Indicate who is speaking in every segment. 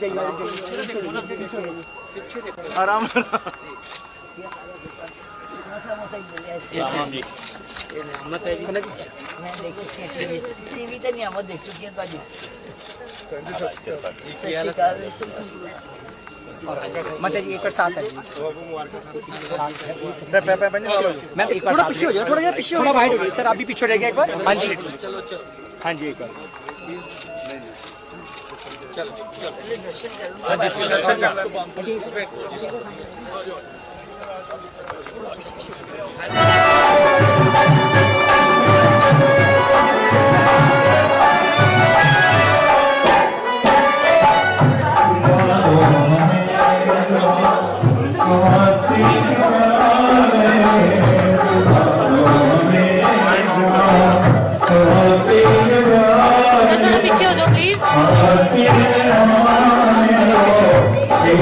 Speaker 1: जाइए पीछे
Speaker 2: देखो आराम जी ये नियामत है जी टीवी तो नियामत
Speaker 1: देख चुकी है भाजी मतलब ये एकड़ सात है मैम एक बार पीछे हो जाओ थोड़ा पीछे थोड़ा वाइड हो सर आप भी पीछे रह गए एक बार हाँ जी हाँ जी एक बार
Speaker 2: ਪਹਿਲੇ ਦਰਸ਼ਨ ਕਰੂੰਗਾ
Speaker 3: सर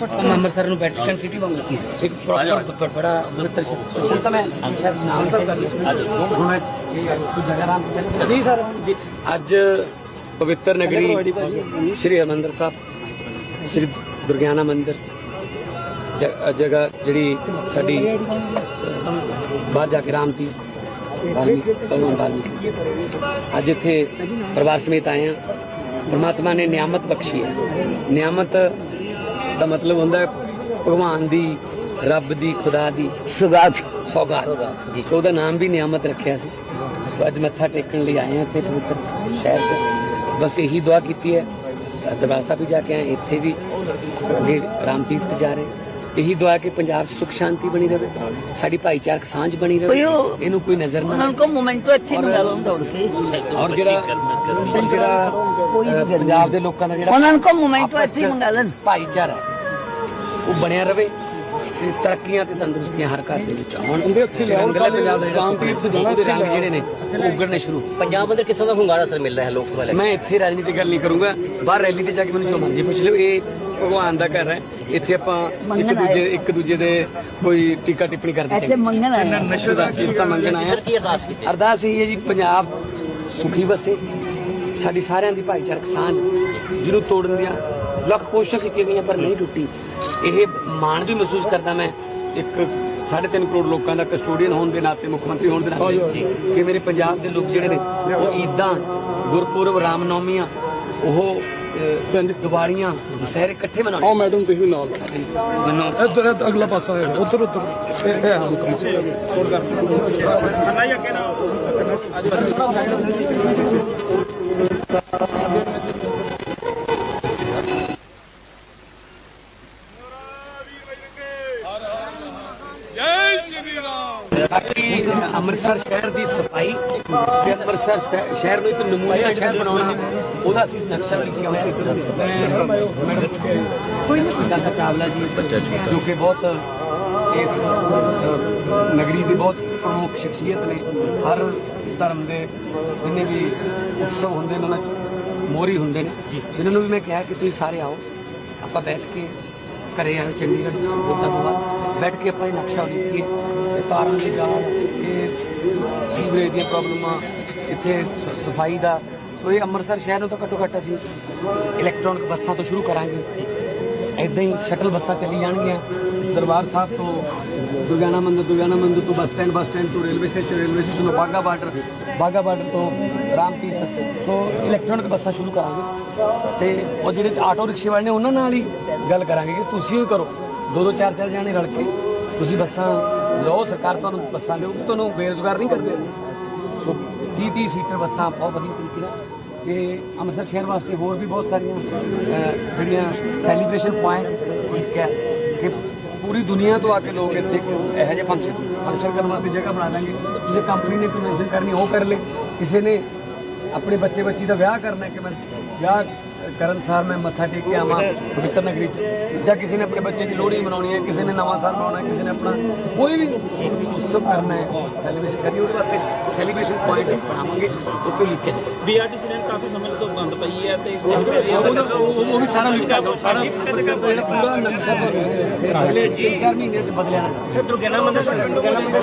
Speaker 1: ਅੰਮ੍ਰਿਤਸਰ ਨੂੰ ਬੈਟਰਨ ਸਿਟੀ ਵਾਂਗੂ। ਇੱਕ ਪ੍ਰੋਪਰ ਬੜਾ ਪਵਿੱਤਰ ਸ਼ਹਿਰ। ਤਾਂ ਮੈਂ ਸ਼ਾਇਦ ਨਾਮ ਸਰ ਜੀ ਸਰ
Speaker 4: ਅੱਜ ਪਵਿੱਤਰ ਨਗਰੀ ਸ਼੍ਰੀ ਹਰਿਮੰਦਰ ਸਾਹਿਬ ਸ਼੍ਰੀ ਦੁਰਗਿਆਨਾ ਮੰਦਿਰ ਜ- ਜਗ੍ਹਾ ਜਿਹੜੀ ਸਾਡੀ ਬਾਹਰ ਜਾ ਕੇ ਰਾਮ ਦੀ ਵਾਲਮੀਕੀ ਭਗਵਾਨ ਵਾਲਮੀਕੀ ਜੀ। ਅੱਜ ਇੱਥੇ ਪਰਿਵਾਰ ਸਮੇਤ ਆਏ ਹਾਂ। ਪ੍ਰਮਾਤਮਾ ਨੇ ਨਿਆਮਤ ਬਖਸ਼ੀ ਹੈ। ਨਿਆਮਤ ਦਾ ਮਤਲਬ ਹੁੰਦਾ ਹੈ ਭਗਵਾਨ ਦੀ ਰੱਬ ਦੀ ਖੁਦਾ ਦੀ
Speaker 2: ਸੁਗਾਤ।
Speaker 4: ਸੌਗਾਤ। ਸੋ ਉਹਦਾ ਨਾਮ ਵੀ ਨਿਆਮਤ ਰੱਖਿਆ ਸੀ। ਸੋ ਅੱਜ ਮੱਥਾ ਟੇਕਣ ਲਈ ਆਏ ਹਾਂ ਇੱਥੇ ਪਵਿੱਤਰ ਸ਼ਹਿਰ 'ਚ। ਬਸ ਇਹੀ ਦੁਆ ਕੀਤੀ ਹੈ। ਦਰਬਾਰ ਸਾਹਿਬ ਵੀ ਜਾ ਕੇ ਆਏ ਇੱਥੇ ਵੀ ਅੱਗੇ ਰਾਮ ਤੀਰਥ ਜਾ ਰਹੇ। ਇਹੀ ਦੁਆ ਕਿ ਪੰਜਾਬ 'ਚ ਸੁਖ ਸ਼ਾਂਤੀ ਬਣੀ ਰਹੇ ਸਾਡੀ ਭਾਈਚਾਰਕ ਸਾਂਝ ਬਣੀ ਰਹੇ। ਇਹਨੂੰ ਕੋਈ ਨਜ਼ਰ ਨਾ
Speaker 2: ਉਹਨਾਂ ਨੂੰ ਮੋਮੈਂਟੋ ਅੱਛੀ ਮੰਗਾ ਲਓ ਦੌੜ ਕੇ।
Speaker 4: ਔਰ ਜਿਹੜਾ ਜਿਹੜਾ ਪੰਜਾਬ ਦੇ ਲੋਕਾਂ ਦਾ ਜਿਹੜਾ
Speaker 2: ਉਹਨਾਂ ਨੂੰ ਮੋਮੈਂਟੋ ਅੱਛੀ ਮੰਗਾ ਲੈਣ
Speaker 4: ਭਾਈਚਾਰਾ ਉਹ ਬਣਿਆ ਰਵੇ ਤੇ ਤਰੱਕੀਆਂ ਤੇ ਤੰਦਰੁਸਤੀਆਂ ਹਰ ਘਰ ਦੇ ਵਿੱਚ ਆਉਣ। ਉਹਦੇ ਉੱਥੇ ਲਿਆਉਣ ਪੰਜਾਬ ਦਾ ਜਿਹੜਾ ਰਾਮ ਤੀਰਥ ਜਾਣਾ ਦੇ ਰੰਗ ਜਿਹੜੇ ਨੇ ਉੱਗੜਨੇ ਸ਼ੁਰੂ।
Speaker 5: ਪੰਜਾਬ ਅੰਦਰ ਕਿਸ ਤਰ੍ਹਾਂ ਦਾ ਹੁੰਗਾਰਾ ਅਸਰ ਮਿਲ ਰਿਹਾ ਹੈ ਲੋਕ ਸਭਾ
Speaker 4: ਮੈਂ ਇੱਥੇ ਰਾਜਨੀਤੀ ਗੱਲ ਨਹੀਂ ਕਰੂੰਗਾ। ਬਾਹਰ ਰੈਲੀ ਤੇ ਜਾ ਕੇ ਮੈਨੂੰ ਜੋ ਮਰਜ਼ੀ ਪੁੱਛ ਲਿਓ। ਇਹ ਭਗਵਾਨ ਦਾ ਘਰ ਹੈ। ਇੱਥੇ ਆਪਾਂ ਇੱਕ ਦੂਜੇ
Speaker 2: ਆਏ।
Speaker 4: ਇੱਕ ਦੂਜੇ ਦੇ ਕੋਈ ਟੀਕਾ ਟਿੱਪਣੀ ਕਰਦੇ
Speaker 2: ਇੱਥੇ ਮੰਗਣ ਆਏ।
Speaker 4: ਨਸ਼ੇ ਦਾ ਕੀਤਾ ਮੰਗਣ ਆਇਆ
Speaker 5: ਸਰ ਕੀ ਅਰਦਾਸ ਕੀਤੀ?
Speaker 4: ਅਰਦਾਸ ਇਹ ਹੈ ਜੀ ਪੰਜਾਬ ਸੁਖੀ ਵਸੇ। ਸਾਡੀ ਸਾਰਿਆਂ ਦੀ ਭਾਈਚਾਰਕ ਸਾਂਝ। ਜਿਹਨੂੰ ਤੋੜਨ ਦੀਆਂ ਲੱਖ ਕੋਸ਼ਿਸ਼ਾਂ ਕੀਤੀਆਂ ਗਈਆਂ ਪਰ ਨਹੀਂ ਟੁੱਟੀ। ਇਹ ਮਾਣ ਵੀ ਮਹਿਸੂਸ ਕਰਦਾ ਮੈਂ ਇੱਕ 3.5 ਕਰੋੜ ਲੋਕਾਂ ਦਾ ਕਸਟੋਡੀਅਨ ਹੋਣ ਦੇ ਨਾਤੇ ਮੁੱਖ ਮੰਤਰੀ ਹੋਣ ਦੇ ਨਾਤੇ ਕਿ ਮੇਰੇ ਪੰਜਾਬ ਦੇ ਲੋਕ ਜਿਹੜੇ ਨੇ ਉਹ ਈਦਾਂ ਗੁਰਪੁਰਬ ਰਾਮਨੌਮੀਆਂ ਉਹ ਦੀਵਾਲੀਆਂ ਦੁਸਹਿਰੇ ਇਕੱਠੇ ਮਨਾਉਣੇ।
Speaker 6: ਆਓ ਮੈਡਮ ਤੁਸੀਂ ਵੀ ਨਾਲ।
Speaker 4: ਮੈਨੂੰ
Speaker 6: ਇੱਧਰ ਇੱਧਰ ਅਗਲਾ ਪਾਸਾ ਹੈ ਉੱਧਰ ਉੱਧਰ। ਇਹ ਇਹ ਹਮ ਕੰਮ
Speaker 4: ਬਾਕੀ ਅੰਮ੍ਰਿਤਸਰ ਸ਼ਹਿਰ ਦੀ ਸਫ਼ਾਈ ਤੇ ਅੰਮ੍ਰਿਤਸਰ ਸ਼ਹਿ- ਸ਼ਹਿਰ ਨੂੰ ਇੱਕ ਨਮੂਨਾ ਸ਼ਹਿਰ ਬਣਾਉਣਾ ਉਹਦਾ ਅਸੀਂ ਨਕਸ਼ਾ ਲਿਖਿਆ ਹੋਇਆ ਮੈਂ ਮੈਡਮ ਦਾਦਾ ਚਾਵਲਾ ਜੀ ਜੋ ਕਿ ਬਹੁਤ ਇਸ ਨਗਰੀ ਦੇ ਬਹੁਤ ਪ੍ਰਮੁੱਖ ਸ਼ਖਸੀਅਤ ਨੇ। ਹਰ ਧਰਮ ਦੇ ਜਿੰਨੇ ਵੀ ਉਤਸਵ ਹੁੰਦੇ ਨੇ ਉਹਨਾਂ 'ਚ ਮੋਰੀ ਹੁੰਦੇ ਨੇ। ਇਹਨਾਂ ਨੂੰ ਵੀ ਮੈਂ ਕਿਹਾ ਕਿ ਤੁਸੀਂ ਸਾਰੇ ਆਓ ਆਪਾਂ ਬੈਠ ਕੇ ਘਰੇ ਆਏ ਚੰਡੀਗੜ੍ਹ ਚ ਬੋਲਦਾ ਬਾਬਾ ਬੈਠ ਕੇ ਆਪਾਂ ਇਹ ਨਕਸ਼ਾ ਲਿਖੀਏ ਇਹ ਤਾਰਾਂ ਦੇ ਜਾਲ ਇਹ ਸੀਵਰੇਜ ਦੀਆਂ ਪ੍ਰੋਬਲਮਾਂ, ਇੱਥੇ ਸ- ਸਫ਼ਾਈ ਦਾ। ਸੋ ਇਹ ਅੰਮ੍ਰਿਤਸਰ ਸ਼ਹਿਰ ਨੂੰ ਤਾਂ ਘੱਟੋ ਘੱਟ ਅਸੀਂ ਇਲੈਕਟ੍ਰੋਨਿਕ ਬੱਸਾਂ ਤੋਂ ਸ਼ੁਰੂ ਕਰਾਂਗੇ। ਇਦਾਂ ਹੀ ਸ਼ਟਲ ਬੱਸਾਂ ਚੱਲੀ ਜਾਣਗੀਆਂ। ਦਰਬਾਰ ਸਾਹਿਬ ਤੋਂ ਦੁਰਗਿਆਨਾ ਮੰਦਿਰ ਦੁਰਗਿਆਨਾ ਮੰਦਿਰ ਤੋਂ ਬੱਸ ਸਟੈਂਡ ਬੱਸ ਸਟੈਂਡ ਤੋਂ ਰੇਲਵੇ ਸਟੇਸ਼ਨ ਰੇਲਵੇ ਸਟੇਸ਼ਨ ਤੋਂ ਬਾਗਾ ਬਾਰਡਰ ਬਾਗਾ ਬਾਰਡਰ ਤੋਂ ਰਾਮ ਤੀਰਥ। ਸੋ ਇਲੈਕਟ੍ਰੋਨਿਕ ਬੱਸਾਂ ਸ਼ੁਰੂ ਕਰਾਂਗੇ। ਤੇ ਉਹ ਜਿਹੜੇ ਆਟੋ ਰਿਕਸ਼ੇ ਵਾਲੇ ਨੇ ਉਹਨਾਂ ਨਾਲ ਹੀ ਗੱਲ ਕਰਾਂਗੇ ਕਿ ਤੁਸੀਂ ਵੀ ਕਰੋ। ਦੋ ਦੋ ਚਾਰ ਚਾਰ ਜਾਣੇ ਰਲ ਕੇ ਤੁਸੀਂ ਬੱਸਾਂ ਲਓ, ਸਰਕਾਰ ਤੁਹਾਨੂੰ ਬੱਸਾਂ ਦੇਊਗੀ, ਤੁਹਾਨੂੰ ਬੇਰੁਜ਼ਗਾਰ ਨਹੀਂ ਕਰਦੇ ਅਸੀਂ। ਸੋ 30 30 ਸੀਟਰ ਬੱਸਾਂ ਬਹੁਤ ਵਧੀਆ ਤਰੀਕੇ ਨਾਲ ਤੇ ਅੰਮ੍ਰਿਤਸਰ ਸ਼ਹਿਰ ਵਾਸਤੇ ਹੋਰ ਵੀ ਬਹੁਤ ਸਾਰੀਆਂ ਜਿਹੜੀਆਂ ਸੈਲੀਬ੍ਰੇਸ਼ਨ ਪੁਆਇੰਟ ਇੱਕ ਹੈ ਕਿ ਪੂਰੀ ਦੁਨੀਆ ਤੋਂ ਆ ਕੇ ਲੋਕ ਇੱਥੇ ਇਹੋ ਜਿਹੇ ਫੰਕਸ਼ਨ ਫੰਕਸ਼ਨ ਕਰਨ ਵਾਸਤੇ ਜਗ੍ਹਾ ਬਣਾ ਦਾਂਗੇ ਕਿਸੇ ਕੰਪਨੀ ਨੇ ਕਨਵੈਨਸ਼ਨ ਕਰਨੀ, ਉਹ ਕਰ ਲੇ ਕਿਸੇ ਨੇ ਆਪਣੇ ਬੱਚੇ ਬੱਚੀ ਦਾ ਵਿਆਹ ਕਰਨਾ ਹੈ ਕਿ ਮੈਂ ਵਿਆਹ ਕਰਨ ਸਾਰ ਮੈਂ ਮੱਥਾ ਟੇਕ ਕੇ ਆਵਾਂ ਪਵਿੱਤਰ ਨਗਰੀ ਚ। ਜਾਂ ਕਿਸੇ ਨੇ ਆਪਣੇ ਬੱਚੇ ਦੀ ਲੋਹੜੀ ਮਨਾਉਣੀ ਹੈ ਕਿਸੇ ਨੇ ਨਵਾਂ ਸਾਲ ਮਨਾਉਣਾ ਹੈ ਕਿਸੇ ਨੇ ਆਪਣਾ ਕੋਈ ਵੀ ਉਤਸਵ ਕਰਨਾ ਹੈ ਸੈਲੀਬ੍ਰੇਸ਼ਨ ਕਰਨੀ ਉਹਦੇ ਵਾਸਤੇ ਸੈਲੀਬ੍ਰੇਸ਼ਨ ਪੁਆਇੰਟ ਬਣਾਵਾਂਗੇ ਉੱਤੇ ਲਿਖਿਆ ਜਾਏ
Speaker 7: ਬੀਆਰਟੀਸੀ ਨੇ ਕਾਫੀ ਸਮੇਂ ਤੋਂ ਬੰਦ ਪਈ ਹੈ ਤੇ
Speaker 4: ਉਹਦਾ- ਉਹ ਵੀ ਸਾਰਾ ਲਿਖਿਆ ਸਾਰਾ ਪੂਰਾ ਨਕਸ਼ਾ ਅਗਲੇ 3-4 ਮਹੀਨੇ ਚ ਬਦਲਿਆ ਨਾ। ਸਰ
Speaker 7: ਦੁਰਗਿਆਨਾ ਮੰਦਿਰ ਦੁਰਗਿਆਨਾ ਮੰਦਿਰ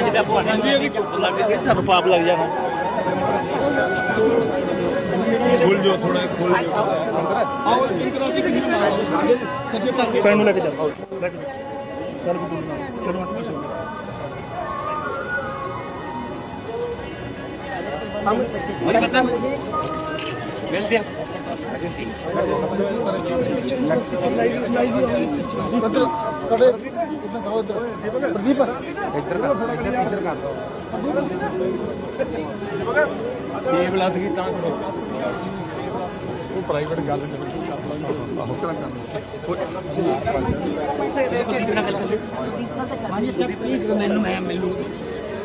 Speaker 7: ਜਿਹੜਾ ਭਾਜੀ ਇਹਦੀ ਲੱਗ ਕੇ ਸਾਨੂੰ ਪਾਪ ਲੱਗ ਜਾਣਾ। खोल जो थोड़ा
Speaker 2: खोल जो
Speaker 6: आओ पैन लेके जाओ लेके जाओ चलो मत
Speaker 2: हम
Speaker 4: मतलब वेल दिया
Speaker 7: ਕੇ ਚੱਲ ਲੈ ਕੇ ਚੱਲ ਚਲੋ
Speaker 4: ਮੈਨੂੰ ਪਤਾ ਮਿਲਦੇ ਆ
Speaker 6: ਕੇਬਲ ਹੱਥ ਕੀ ਤਾਂ ਕਰੋ ਉਹ ਪ੍ਰਾਈਵੇਟ ਗੱਲ ਕਰੋ
Speaker 4: ਹਾਂਜੀ ਸਰ ਪਲੀਜ਼ ਮੈਨੂੰ ਮੈਂ ਮਿਲੂ।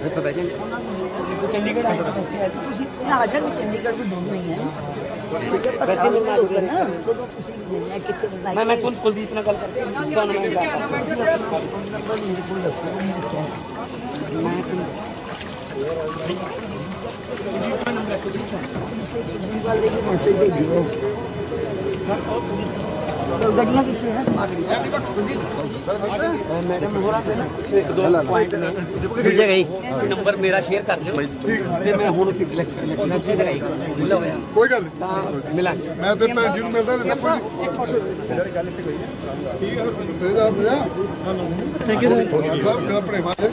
Speaker 4: ਫਿਰ ਤਾਂ ਬਹਿ ਜਾਵਾਂਗੇ ਚੰਡੀਗੜ੍ਹ ਆ ਕੇ ਦੱਸਿਆ ਸੀ ਤੁਸੀਂ
Speaker 2: ਆਜਾ ਵੀ ਚੰਡੀਗੜ੍ਹ ਵੀ ਦੋਨੋਂ ਹੀ ਹੈ
Speaker 4: ਵੈਸੇ ਮੇਰੇ ਨਾਲ ਗੱਲ
Speaker 2: ਨਾ ਕਦੋਂ ਤੁਸੀਂ ਮਿਲਣਾ ਕਿੱਥੇ ਮਿਲਣਾ
Speaker 4: ਮੈਂ ਮੈਂ ਕੁਲ ਕੁਲਦੀਪ ਨਾਲ ਗੱਲ ਕਰਕੇ ਤੁਹਾਨੂੰ ਮੈਂ ਦੱਸਦਾ
Speaker 2: ਨੰਬਰ ਮੇਰੇ ਕੋਲ ਰੱਖੋ ਨਹੀਂ ਰੱਖਿਆ ਮੈਂ ਵਾਲੇ ਨੂੰ ਮੈਸੇਜ ਭੇਜਿਓ ਗੱਡੀਆਂ ਕਿੱਥੇ ਆ?
Speaker 4: ਮੈਡਮ ਹੋਰਾਂ ਤੇ ਨਾ ਇੱਕ ਦੋ ਪੁਆਇੰਟ ਨੇ
Speaker 5: ਠੀਕ ਹੈ
Speaker 4: ਗਈ ਨੰਬਰ ਮੇਰਾ ਸ਼ੇਅਰ ਕਰ ਦਿਓ ਤੇ ਮੈਂ ਹੁਣ ਕਿ ਇਲੈਕਸ਼ਨ ਸੀ ਲਗਾਈ
Speaker 8: ਕੋਈ ਗੱਲ ਨਹੀਂ।
Speaker 4: ਮਿਲਾਂਗੇ
Speaker 8: ਮੈਂ ਤੇ ਭੈਣ ਜੀ ਨੂੰ ਮਿਲਦਾ ਤੇ ਕੋਈ ਗੱਲ ਠੀਕ ਹੈ ਠੀਕ ਹੈ ਥੈਂਕ ਯੂ ਸਰ ਆਪਣੇ ਵਾਸਤੇ